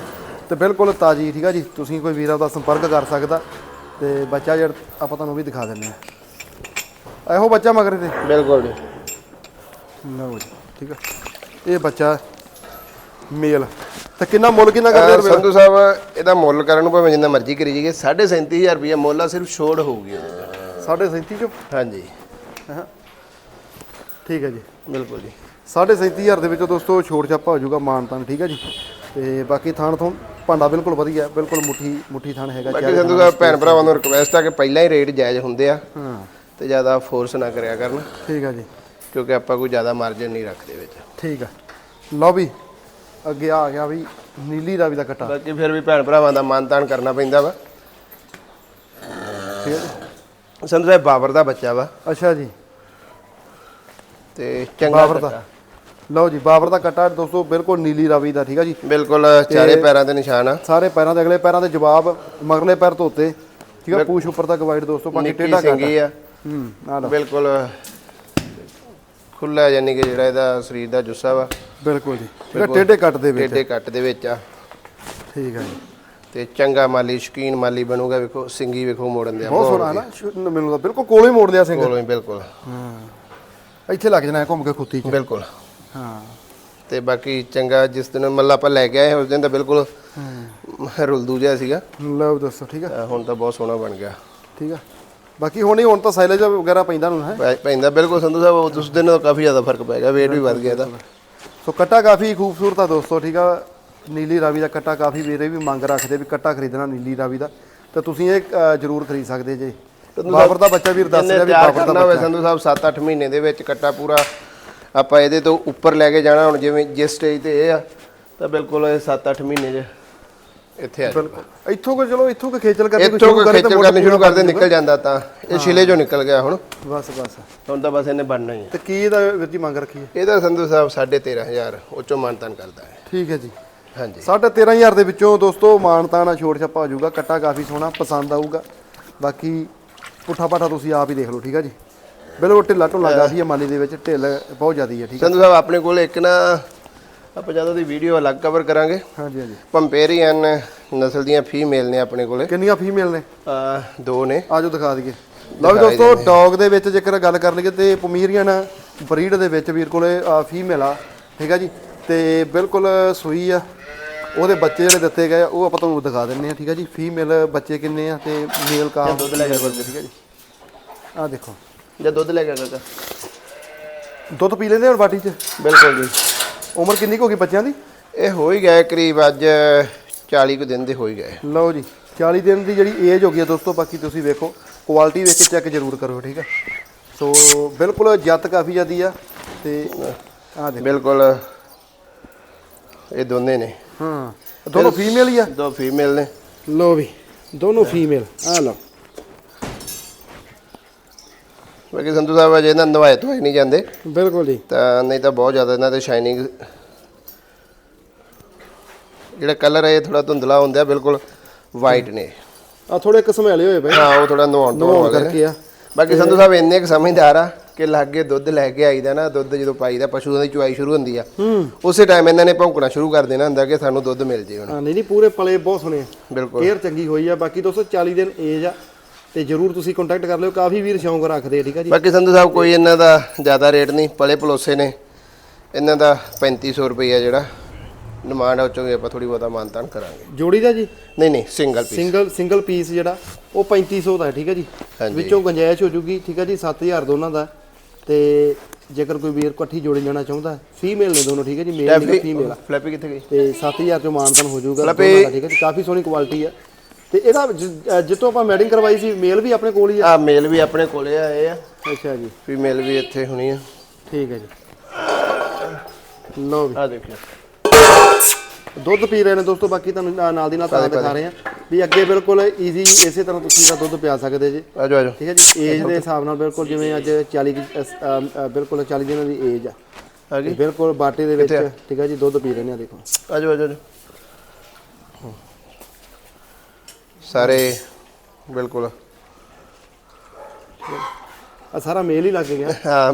ਤੇ ਬਿਲਕੁਲ ਤਾਜੀ ਠੀਕ ਆ ਜੀ। ਤੁਸੀਂ ਕੋਈ ਵੀਰ ਆਪਦਾ ਸੰਪਰਕ ਕਰ ਸਕਦਾ ਤੇ ਬੱਚਾ ਜਿਹੜਾ ਆਪਾਂ ਤੁਹਾਨੂੰ ਵੀ ਦਿਖਾ ਦਿੰਨੇ ਆ ਇਹੋ ਬੱਚਾ ਮਗਰ ਤੇ ਬਿਲਕੁਲ ਜੀ। ਲਓ ਜੀ ਠੀਕ ਆ। ਇਹ ਬੱਚਾ ਮੇਲ। ਤੇ ਕਿੰਨਾ ਮੁੱਲ ਕਿੰਨਾ ਕਰਦੇ ਰੁਪਏ ਸੰਧੂ ਸਾਹਿਬ ਇਹਦਾ ਮੁੱਲ ਕਰਨ ਨੂੰ ਭਾਵੇਂ ਜਿੰਨਾ ਮਰਜ਼ੀ ਕਰੀ ਜਾਈਏ 37500 ਰੁਪਏ ਮੁੱਲ ਆ ਸਿਰਫ ਛੋੜ ਹੋਊਗੀ ਉਹਦੇ ਤੇ। ਸਾਢੇ 37 ਚੋਂ? ਹਾਂਜੀ। ਠੀਕ ਹੈ ਜੀ। ਬਿਲਕੁਲ ਜੀ। ਸਾਢੇ 37000 ਦੇ ਵਿੱਚੋਂ ਦੋਸਤੋ ਛੋੜ ਛਾਪਾ ਹੋ ਜਾਊਗਾ ਮਾਨਤਾਨ ਠੀਕ ਹੈ ਜੀ। ਤੇ ਬਾਕੀ ਥਾਣ ਤੋਂ ਭਾਂਡਾ ਬਿਲਕੁਲ ਵਧੀਆ ਬਿਲਕੁਲ ਮੁੱਠੀ ਮੁੱਠੀ ਥਾਣ ਹੈਗਾ ਬਾਕੀ ਸੰਧੂ ਸਾਹਿਬ ਭੈਣ ਭਰਾਵਾਂ ਨੂੰ ਰਿਕਵੈਸਟ ਆ ਕਿ ਪਹਿਲਾਂ ਹੀ ਰੇਟ ਜਾਇਜ਼ ਹੁੰਦੇ ਆ ਹਾਂ। ਤੇ ਜ਼ਿਆਦਾ ਫੋਰਸ ਨਾ ਕਰਿਆ ਕਰਨ। ਠੀਕ ਹੈ ਜੀ। ਕਿਉਂਕਿ ਆਪਾਂ ਕੋਈ ਜ਼ਿਆਦਾ ਮਾਰਜਨ ਨਹੀਂ ਰੱਖਦੇ ਵਿੱਚ। ਠੀਕ ਆ। ਲਓ ਵੀ ਅੱਗੇ ਆ ਗਿਆ ਵੀ ਨੀਲੀ ਰਾਵੀ ਦਾ ਕੱਟਾ। ਬਾਕੀ ਫਿਰ ਵੀ ਭੈਣ ਭਰਾਵਾਂ ਦਾ ਮਾਨਤਾਨ ਕਰਨਾ ਪੈਂਦਾ ਵਾ। ਠੀਕ ਹੈ ਸੰਧੂ ਸਾਹਿਬ ਬਾਬਰ ਦਾ ਬੱਚਾ ਵਾ। ਅੱਛਾ ਜੀ। ਤੇ ਚੰਗਾ ਬਾਬਰ ਦਾ। ਲਓ ਜੀ ਬਾਬਰ ਦਾ ਕੱਟਾ ਦੋਸਤੋ ਬਿਲਕੁਲ ਨੀਲੀ ਰਾਵੀ ਦਾ ਠੀਕ ਆ ਜੀ। ਬਿਲਕੁਲ ਚਾਰੇ ਪੈਰਾਂ ਦੇ ਨਿਸ਼ਾਨ ਆ। ਸਾਰੇ ਪੈਰਾਂ ਦੇ ਅਗਲੇ ਪੈਰਾਂ ਦੇ ਜਵਾਬ ਮਗਰਲੇ ਪੈਰ ਧੋਤੇ। ਠੀਕ ਆ ਪੂਛ ਉੱਪਰ ਤੱਕ ਵਾਈਟ ਦੋਸਤੋ ਬਾਕੀ ਟੇਢਾ ਸਿੰਗੀ ਆ। ਹੂੰ ਬਿਲਕੁਲ ਖੁੱਲਾ ਯਾਨੀ ਕਿ ਜਿਹੜਾ ਇਹਦਾ ਸਰੀਰ ਦਾ ਜੁੱਸਾ ਵਾ। ਬਿਲਕੁਲ ਜੀ। ਜਿਹੜਾ ਟੇਢੇ ਕੱਟ ਦੇ ਵਿੱਚ। ਟੇਡੇ ਕੱਟ ਦੇ ਵਿੱਚ ਆ। ਠੀਕ ਜੀ। ਤੇ ਚੰਗਾ ਮਾਲੀ ਸ਼ਕੀਨ ਮਾਲੀ ਬਣੂਗਾ ਵੇਖੋ ਸਿੰਗੀ ਵੇਖੋ ਮੋੜਨ ਦੇ ਬਹੁਤ ਸੋਹਣਾ ਹੈ ਨਾ। ਮੈਨੂੰ ਤਾਂ ਬਿਲਕੁਲ ਕੋਲੋਂ ਹੀ ਮੋੜ ਲਿਆ ਸਿੰਘ ਕੋਲੋਂ ਹੀ ਬਿਲਕੁਲ। ਹਾਂ। ਇੱਥੇ ਲੱਗ ਜਾਣਾ ਹੈ ਘੁੰਮ ਕੇ ਖੁੱਤੀ 'ਚ। ਬਿਲਕੁਲ। ਹਾਂ। ਤੇ ਬਾਕੀ ਚੰਗਾ ਜਿਸ ਦਿਨ ਮੱਲਾ ਆਪਾਂ ਲੈ ਕੇ ਆਏ ਉਸ ਦਿਨ ਤਾਂ ਬਿਲਕੁਲ ਰੁਲਦੂ ਜਿਹਾ ਸੀਗਾ। ਲਓ ਦੱਸੋ ਠੀਕ ਆ। ਹੁਣ ਤਾਂ ਬਹੁਤ ਸੋਹਣਾ ਬਣ ਗਿਆ। ਠੀਕ ਆ। ਬਾਕੀ ਹੁਣ ਹੀ ਹੁਣ ਤਾਂ ਸਾਈਲੇਜ ਵਗੈਰਾ ਪੈਂਦਾ ਨੂੰ ਹੈ। ਪੈ- ਪੈਂਦਾ ਬਿਲਕੁਲ ਸੰਧੂ ਸਾਹਿਬ ਉਸ ਦਿਨ ਨਾਲੋਂ ਕਾਫੀ ਜ਼ਿਆਦਾ ਫ਼ਰਕ ਪੈ ਗਿਆ weight ਵੀ ਵੱਧ ਗਿਆ ਇਹਦਾ। ਸੋ ਕੱਟਾ ਕਾਫੀ ਖੂਬਸੂਰਤ ਆ ਦੋਸਤੋ ਠੀਕ ਆ? ਨੀਲੀ ਰਾਵੀ ਦਾ ਕੱਟਾ ਕਾਫੀ ਵੀਰੇ ਵੀ ਮੰਗ ਰੱਖਦੇ ਵੀ ਕੱਟਾ ਖਰੀਦਣਾ ਨੀਲੀ ਰਾਵੀ ਦਾ। ਤੇ ਤੁਸੀਂ ਇਹ ਅ, ਜ਼ਰੂਰ ਖਰੀਦ ਸਕਦੇ ਜੇ। ਬਾਬਰ ਦਾ ਬੱਚਾ ਵੀਰ ਦੱਸ ਰਿਹਾ ਵੀ ਤਿਆਰ ਬਾਬਰ ਦਾ ਕਰਨਾ ਹੋਵੇ ਬੱਚਾ। ਸੰਧੂ ਸਾਹਿਬ 7-8 ਮਹੀਨੇ ਦੇ ਵਿੱਚ ਕੱਟਾ ਪੂਰਾ ਆਪਾਂ ਇਹਦੇ ਤੋਂ ਉੱਪਰ ਲੈ ਕੇ ਜਾਣਾ ਹੁਣ ਜਿਵੇਂ ਜਿਸ ਸਟੇਜ ਤੇ ਇਹ ਆ ਤਾਂ ਬਿਲਕੁਲ ਇਹ 7-8 ਮਹੀਨੇ 'ਚ ਇੱਥੇ ਆ। ਬਿਲਕੁਲ। ਇੱਥੋਂ ਕੋ ਚਲੋ ਇੱਥੋਂ ਕੋ ਖੇਚਲ ਕਰਨੀ ਕੋਈ ਇੱਥੋਂ ਤਾਂ ਖੇਚਲ ਕਰਨੀ ਸ਼ੁਰੂ ਕਰਦੇ ਨਿਕਲ ਜਾਂਦਾ ਤਾਂ। ਇਹ ਛਿਲੇ ਚੋਂ ਨਿਕਲ ਗਿਆ ਹੁਣ। ਬਸ ਬਸ। ਹੁਣ ਤਾਂ ਬਸ ਇਹਨੇ ਬਣਨਾ ਹੀ ਹੈ। ਤੇ ਕੀ ਇਹਦਾ ਵੀਰ ਜੀ ਮੰਗ ਰੱਖੀ ਹੈ? ਇਹਦਾ ਸੰਧੂ ਸਾਹਿਬ 13500 ਉਹ ਚੋਂ ਮਾਨਤਾਨ ਕਰਦਾ ਹੈ। ਠੀਕ ਹੈ ਜੀ। ਹਾਂਜੀ। ਸਾਢੇ 13000 ਦੇ ਵਿੱਚੋਂ ਦੋਸਤੋ ਮਾਨਤਾ ਨਾਲ ਛੋੜ ਛੱਪਾ ਹੋ ਜਾਊਗਾ ਕੱਟਾ ਕਾਫੀ ਸੋਹਣਾ ਪਸੰਦ ਆਊਗਾ। ਬਾਕੀ ਪੁੱਠਾ ਪਾਠਾ ਤੁਸੀਂ ਆਪ ਹੀ ਦੇਖ ਲਓ ਠੀਕ ਹੈ ਜੀ। ਬਿਲਕੁਲ ਢਿੱਲਾ ਢੁੱਲਾ ਕਾਫੀ ਹੈ ਮਾਲੀ ਦੇ ਵਿੱਚ ਢਿੱਲ ਬਹੁਤ ਜ਼ਿਆਦੀ ਹੈ ਠੀਕ ਹੈ। ਸੰਧੂ ਸਾਹਿਬ ਆਪਣੇ ਕੋਲ ਇੱਕ ਨਾ ਆਪਾਂ ਜਦੋਂ ਦੀ ਵੀਡੀਓ ਅਲੱਗ ਕਵਰ ਕਰਾਂਗੇ। ਹਾਂਜੀ ਹਾਂਜੀ। ਪੰਪੇਰੀਅਨ ਨਸਲ ਦੀਆਂ ਫੀਮੇਲ ਨੇ ਆਪਣੇ ਕੋਲੇ। ਕਿੰਨੀਆਂ ਫੀਮੇਲ ਨੇ ਅਹ ਦੋ ਨੇ। ਆਜੋ ਦਿਖਾ ਦਈਏ। ਲਓ ਦੋਸਤੋ ਡੌਗ ਦੇ ਵਿੱਚ ਜੇਕਰ ਗੱਲ ਕਰ ਲਈਏ ਤੇ ਪਮੀਰੀਅਨ ਬਰੀਡ ਦੇ ਵਿੱਚ ਵੀਰ ਕੋਲੇ ਫੀਮੇਲ ਆ ਠੀਕ ਆ ਜੀ? ਤੇ ਬਿਲਕੁਲ ਸੂਈ ਆ। ਉਹਦੇ ਬੱਚੇ ਜਿਹੜੇ ਦਿੱਤੇ ਗਏ ਉਹ ਆਪਾਂ ਤੁਹਾਨੂੰ ਦਿਖਾ ਦਿੰਨੇ ਆ ਠੀਕ ਆ ਜੀ? ਫੀਮੇਲ ਬੱਚੇ ਕਿੰਨੇ ਆ ਤੇ ਮੇਲ ਕਾ ਦੁੱਧ ਲੈ ਕੇ ਠੀਕ ਆ ਜੀ? ਆ ਦੇਖੋ। ਜਾਂ ਦੁੱਧ ਲੈ ਕੇ ਕਾਕਾ ਦੁੱਧ ਪੀ ਲੈਂਦੇ ਹੁਣ ਬਾਟੀ 'ਚ? ਬਿਲਕੁਲ ਜੀ। ਉਮਰ ਕਿੰਨੀ ਕੁ ਹੋ ਗਈ ਬੱਚਿਆਂ ਦੀ? ਇਹ ਹੋ ਹੀ ਗਏ ਕਰੀਬ ਅੱਜ 40 ਕੁ ਦਿਨ ਦੇ ਹੋ ਹੀ ਗਏ। ਲਓ ਜੀ 40 ਦਿਨ ਦੀ ਜਿਹੜੀ ਏਜ ਹੋ ਗਈ ਹੈ ਦੋਸਤੋ ਬਾਕੀ ਤੁਸੀਂ ਵੇਖੋ। ਕੁਆਲਿਟੀ ਵੇਖ ਕੇ ਚੈੱਕ ਜ਼ਰੂਰ ਕਰੋ ਠੀਕ ਆ? ਸੋ ਬਿਲਕੁਲ ਜੱਤ ਕਾਫੀ ਜ਼ਿਆਦੀ ਆ ਤੇ ਆ ਦੇਖੋ। ਬਿਲਕੁਲ ਇਹ ਦੋਨੇ ਨੇ। ਹਾਂ ਦੋਨੋਂ ਫੀਮੇਲ ਹੀ ਆ? ਦੋ ਫੀਮੇਲ ਨੇ। ਲੋ ਵੀ ਦੋਨੋਂ ਫੀਮੇਲ ਆ ਲਓ। ਬਾਕੀ ਸੰਧੂ ਸਾਹਿਬ ਅਜੇ ਇਹਨਾਂ ਨਵਾਏ ਤੋਂ ਨਹੀਂ ਜਾਂਦੇ। ਬਿਲਕੁਲ ਜੀ। ਤਾਂ ਨਹੀਂ ਤਾਂ ਬਹੁਤ ਜ਼ਿਆਦਾ ਇਹਨਾਂ ਤੇ ਸ਼ਾਈਨਿੰਗ ਜਿਹੜਾ ਕਲਰ ਹੈ ਇਹ ਥੋੜਾ ਧੁੰਦਲਾ ਹੁੰਦਾ ਬਿਲਕੁਲ ਵਾਈਟ ਨੇ। ਆ ਥੋੜੇ ਇੱਕ ਸਮੈਲੇ ਹੋਏ ਪਏ ਹਾਂ ਉਹ ਥੋੜਾ ਨਵਾਉਣ ਤੋਂ। ਕਰਕੇ ਆ। ਬਾਕੀ ਸੰਧੂ ਸਾਹਿਬ ਇੰਨੇ ਕੁ ਸਮਝਦਾਰ ਆ ਕਿ ਲਾਗੇ ਦੁੱਧ ਲੈ ਕੇ ਆਈਦਾ ਨਾ ਦੁੱਧ ਜਦੋਂ ਪਾਈਦਾ ਪਸ਼ੂਆਂ ਦੀ ਚੁਆਈ ਸ਼ੁਰੂ ਹੁੰਦੀ ਆ। ਉਸੇ ਟਾਈਮ ਇਹਨਾਂ ਨੇ ਭੌਂਕਣਾ ਸ਼ੁਰੂ ਕਰ ਦੇਣਾ ਹੁੰਦਾ ਕਿ ਸਾਨੂੰ ਦੁੱਧ ਮਿਲ ਜੇ ਹੁਣ। ਹਾਂ ਨਹੀਂ ਨਹੀਂ ਪੂਰੇ ਪਲੇ ਬਹੁਤ ਸੋਹਣੇ ਆ। ਬਿਲਕੁਲ। ਕੇਅਰ ਚੰਗੀ ਹੋਈ ਆ ਬਾਕੀ ਦੋਸਤੋ 40 ਦਿਨ ਏਜ ਆ। ਤੇ ਜਰੂਰ ਤੁਸੀਂ ਕੰਟੈਕਟ ਕਰ ਲਿਓ। ਕਾਫੀ ਵੀਰ ਸ਼ੌਂਕ ਰੱਖਦੇ ਆ ਠੀਕ ਆ ਜੀ? ਬਾਕੀ ਸੰਧੂ ਸਾਹਿਬ ਕੋਈ ਇਹਨਾਂ ਦਾ ਜ਼ਿਆਦਾ ਰੇਟ ਨਹੀਂ। ਪਲੇ ਪਲੋਸੇ ਨੇ। ਇਹਨਾਂ ਦਾ 3500 ਰੁਪਈਆ ਜਿਹੜਾ ਡਿਮਾਂਡ ਆ ਉਹ ਚੋਂ ਵੀ ਆਪਾਂ ਥੋੜੀ ਬਹੁਤਾ ਮਾਨਤਾਨ ਕਰਾਂਗੇ। ਜੋੜੀ ਦਾ ਜੀ? ਨਹੀਂ ਨਹੀਂ single piece single single piece ਜਿਹੜਾ ਉਹ 3500 ਦਾ ਹੈ ਠੀਕ ਹੈ ਜੀ। ਵਿੱਚੋਂ ਗੁੰਜਾਇਸ਼ ਹੋ ਜੂਗੀ ਠੀਕ ਹੈ ਜੀ? 7000 ਦੋਨਾਂ ਦਾ। ਤੇ ਜੇਕਰ ਕੋਈ ਵੀਰ ਇਕੱਠੀ ਜੋੜੀ ਲੈਣਾ ਚਾਹੁੰਦਾ ਫੀਮੇਲ ਨੇ ਦੋਨੋਂ ਠੀਕ ਹੈ ਜੀ? ਮੇਲ ਨਹੀਂ ਫੀਮੇਲ ਆ। ਫਲੈਪੀ ਕਿੱਥੇ ਗਈ? ਤੇ 7000 ਚੋਂ ਮਾਨਤਨ ਹੋ ਜਾਊਗਾ ਠੀਕ ਹੈ ਜੀ? ਕਾਫੀ ਸੋਹਣੀ ਕੁਆਲਿਟੀ ਆ। ਤੇ ਇਹਦਾ ਜ- ਜਿੱਥੋਂ ਆਪਾਂ ਮੈਡਿੰਗ ਕਰਵਾਈ ਸੀ ਮੇਲ ਵੀ ਆਪਣੇ ਕੋਲ ਹੀ ਆ? ਆ ਮੇਲ ਵੀ ਆਪਣੇ ਕੋਲੇ ਆਏ ਆ। ਅੱਛਾ ਜੀ। ਫੀਮੇਲ ਵੀ ਇੱਥੇ ਹੋਣੀ ਆ। ਠੀਕ ਹੈ ਜੀ। ਲਓ ਵੀ। ਆ ਦੇਖਿਓ। ਦੁੱਧ ਪੀ ਰਹੇ ਨੇ ਦੋਸਤੋ ਬਾਕੀ ਤੁਹਾਨੂੰ ਨਾਲ- ਨਾਲ ਦੀ ਨਾਲ ਤਾਂ ਦਿਖਾ ਰਹੇ ਆ। ਵੀ ਅੱਗੇ ਬਿਲਕੁਲ ਈਜ਼ੀ ਇਸੇ ਤਰ੍ਹਾਂ ਤੁਸੀਂ ਦਾ ਦੁੱਧ ਪਿਆ ਸਕਦੇ ਜੀ। ਆਜੋ ਆਜੋ ਠੀਕ ਹੈ ਜੀ? ਏਜ ਦੇ ਹਿਸਾਬ ਨਾਲ ਬਿਲਕੁਲ ਜਿਵੇਂ ਅੱਜ 40 ਕੁ, ਅ, ਅ, ਬਿਲਕੁਲ 40 ਦਿਨਾਂ ਦੀ ਏਜ ਆ। ਆ ਗਈ। ਬਿਲਕੁਲ ਬਾਟੇ ਦੇ ਵਿੱਚ ਠੀਕ ਹੈ ਜੀ ਦੁੱਧ ਪੀ ਰਹੇ ਨੇ ਆ ਦੇਖੋ। ਆਜੋ ਆਜੋ ਆਜੋ ਸਾਰੇ ਬਿਲਕੁਲ। ਆ ਸਾਰਾ ਮੇਲ ਹੀ ਲੱਗ ਗਿਆ। ਹਾਂ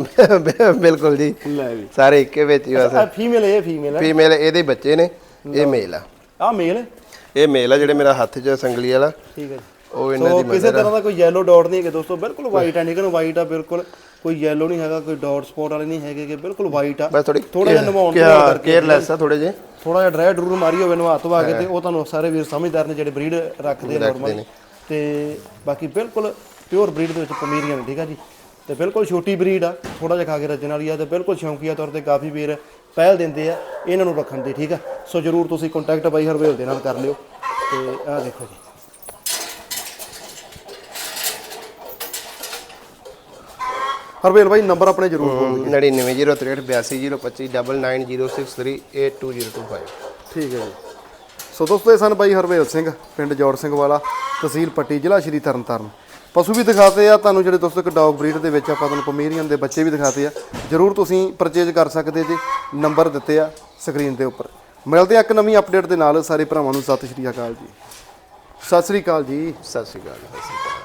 ਬਿਲਕੁਲ ਜੀ। ਲੈ ਵੀ। ਸਾਰੇ ਇੱਕੇ ਵਿੱਚ ਹੀ ਆ ਫੀਮੇਲ ਇਹ ਫੀਮੇਲ ਹੈ ਫੀਮੇਲ ਇਹਦੇ ਬੱਚੇ ਨੇ ਇਹ ਮੇਲ ਆ। ਆ ਮੇਲ? ਇਹ ਮੇਲ ਆ ਜਿਹੜੇ ਮੇਰਾ ਹੱਥ 'ਚ ਸੰਗਲੀ ਵਾਲਾ। ਠੀਕ ਹੈ ਜੀ। ਉਹ ਇਹਨਾਂ ਦੀ ਕਿਸੇ ਤਰ੍ਹਾਂ ਦਾ ਕੋਈ ਯੈਲੋ ਡਾਟ ਨਹੀਂ ਹੈਗੇ ਦੋਸਤੋ ਬਿਲਕੁਲ ਵਾਈਟ ਆ ਨਿਕਲ ਵਾਈਟ ਆ ਬਿਲਕੁਲ। ਕੋਈ ਯੈਲੋ ਨਹੀਂ ਹੈਗਾ ਕੋਈ ਡਾਟ ਸਪੌਟ ਵਾਲੇ ਨਹੀਂ ਹੈਗੇ ਕਿ ਬਿਲਕੁਲ ਵਾਈਟ ਆ। ਬਸ ਥੋੜੀ ਥੋੜਾ ਜਿਹਾ ਨਵਾਉਣ ਤੋਂ ਕਿਆ ਕੇਅਰਲੈਸ ਆ ਥੋੜੇ ਜੇ ਥੋੜਾ ਜਿਹਾ ਡਰਾਈ ਡਰੂਰ ਮਾਰੀ ਹੋਵੇ ਨਵਾ ਧਵਾ ਕੇ ਤੇ ਉਹ ਤੁਹਾਨੂੰ ਸਾਰੇ ਵੀਰ ਸਮਝਦਾਰ ਨੇ ਜਿਹੜੇ ਬਰੀਡ ਰੱਖਦੇ ਆ ਨਾਰਮਲ ਤੇ ਬਾਕੀ ਬਿਲਕੁਲ ਪਿਓਰ ਬਰੀਡ ਦੇ ਵਿੱਚ ਪਮੀਰੀਆਂ ਨੇ ਠੀਕ ਆ ਜੀ? ਤੇ ਬਿਲਕੁਲ ਛੋਟੀ ਬਰੀਡ ਆ ਥੋੜਾ ਜਿਹਾ ਖਾ ਕੇ ਰੱਜਣ ਵਾਲੀ ਆ ਤੇ ਬਿਲਕੁਲ ਸ਼ੌਂਕੀਆ ਤੌਰ ਤੇ ਕਾਫੀ ਵੀਰ ਪਹਿਲ ਦਿੰਦੇ ਆ ਇਹਨਾਂ ਨੂੰ ਰੱਖਣ ਦੀ ਠੀਕ ਆ? ਸੋ ਜਰੂਰ ਤੁਸੀਂ ਕੰਟੈਕਟ ਬਾਈ ਹਰਵੇਲ ਦੇ ਨਾਲ ਕਰ ਲਿਓ। ਤੇ ਆਹ ਦੇਖੋ ਜੀ। ਹਰਵੇਲ ਬਾਈ ਨੰਬਰ ਆਪਣੇ ਜਰੂਰ ਬੋਲ 9903829906382025 ਠੀਕ ਹੈ ਜੀ। ਸੋ ਦੋਸਤੋ ਇਹ ਸਨ ਬਾਈ ਹਰਵੇਲ ਸਿੰਘ ਪਿੰਡ ਜੋੜ ਸਿੰਘ ਵਾਲਾ ਤਹਿਸੀਲ ਪੱਟੀ ਜ਼ਿਲ੍ਹਾ ਸ਼੍ਰੀ ਤਰਨਤਾਰਨ। ਪਸ਼ੂ ਵੀ ਦਿਖਾਤੇ ਆ ਤੁਹਾਨੂੰ ਜਿਹੜੇ ਦੋਸਤੋ ਇੱਕ ਡੌਗ ਬਰੀਡ ਦੇ ਵਿੱਚ ਆਪਾਂ ਤੁਹਾਨੂੰ ਪਮੀਰੀਅਨ ਦੇ ਬੱਚੇ ਵੀ ਦਿਖਾਤੇ ਆ ਜਰੂਰ ਤੁਸੀਂ ਪਰਚੇਜ ਕਰ ਸਕਦੇ ਜੀ ਨੰਬਰ ਦਿੱਤੇ ਆ ਸਕਰੀਨ ਦੇ ਉੱਪਰ। ਮਿਲਦੇ ਆ ਇੱਕ ਨਵੀਂ ਅਪਡੇਟ ਦੇ ਨਾਲ ਸਾਰੇ ਭਰਾਵਾਂ ਨੂੰ ਸਤਿ ਸ਼੍ਰੀ ਅਕਾਲ ਜੀ। ਸਤਿ ਸ਼੍ਰੀ ਅਕਾਲ ਜੀ। ਸਤਿ ਸ਼੍ਰੀ ਅਕਾਲ ਸਤਿ ਸ਼੍ਰੀ ਅਕਾਲ।